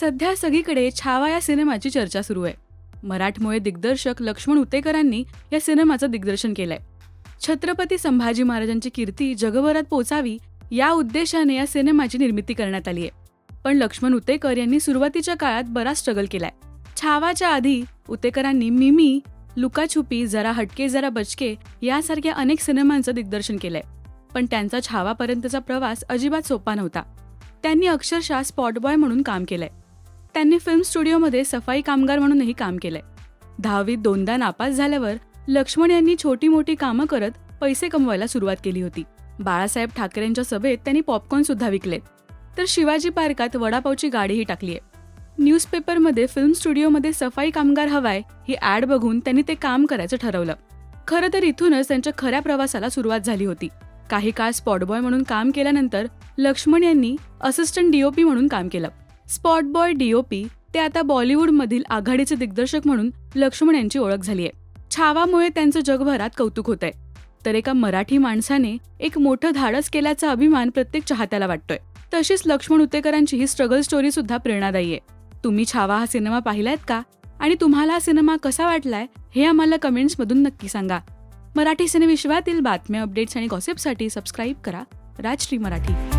सध्या सगळीकडे छावा या सिनेमाची चर्चा सुरू आहे. मराठमोळे दिग्दर्शक लक्ष्मण उतेकरांनी या सिनेमाचं दिग्दर्शन केलंय. छत्रपती संभाजी महाराजांची कीर्ती जगभरात पोचावी या उद्देशाने या सिनेमाची निर्मिती करण्यात आली आहे. पण लक्ष्मण उतेकर यांनी सुरुवातीच्या काळात बराच स्ट्रगल केलाय. छावाच्या आधी उतेकरांनी मिमी लुकाछुपी जरा हटके जरा बचके यासारख्या अनेक सिनेमांचं दिग्दर्शन केलंय. पण त्यांचा छावापर्यंतचा प्रवास अजिबात सोपा नव्हता. त्यांनी अक्षरशः स्पॉटबॉय म्हणून काम केलंय. त्यांनी फिल्म स्टुडिओमध्ये सफाई कामगार म्हणूनही काम केलंय. दहावीत दोनदा नापास झाल्यावर लक्ष्मण यांनी छोटी मोठी कामं करत पैसे कमवायला सुरुवात केली होती. बाळासाहेब ठाकरेंच्या सभेत त्यांनी पॉपकॉर्न सुद्धा विकले. तर शिवाजी पार्कात वडापावची गाडीही टाकली आहे न्यूजपेपरमध्ये फिल्म स्टुडिओमध्ये सफाई कामगार हवाय ही ॲड बघून त्यांनी ते काम करायचं ठरवलं. खरं तर इथूनच त्यांच्या खऱ्या प्रवासाला सुरुवात झाली होती. काही काळ स्पॉटबॉय म्हणून काम केल्यानंतर लक्ष्मण यांनी असिस्टंट डीओपी म्हणून काम केलं. स्पॉट बॉय डीओपी ते आता बॉलिवूडमधील आघाडीचे दिग्दर्शक म्हणून लक्ष्मण यांची ओळख झाली आहे. छावामुळे त्यांचं जगभरात कौतुक होत आहे. तर एका मराठी माणसाने एक मोठं धाडस केल्याचा अभिमान प्रत्येक चाहत्याला वाटतोय. तशीच लक्ष्मण उतेकरांची ही स्ट्रगल स्टोरी सुद्धा प्रेरणादायी आहे. तुम्ही छावा हा सिनेमा पाहिलायत का? आणि तुम्हाला हा सिनेमा कसा वाटलाय? हे आम्हाला कमेंट्समधून नक्की सांगा. मराठी सिनेविश्वातील बातम्या अपडेट्स आणि गॉसिपसाठी सबस्क्राईब करा. राजश्री मराठी.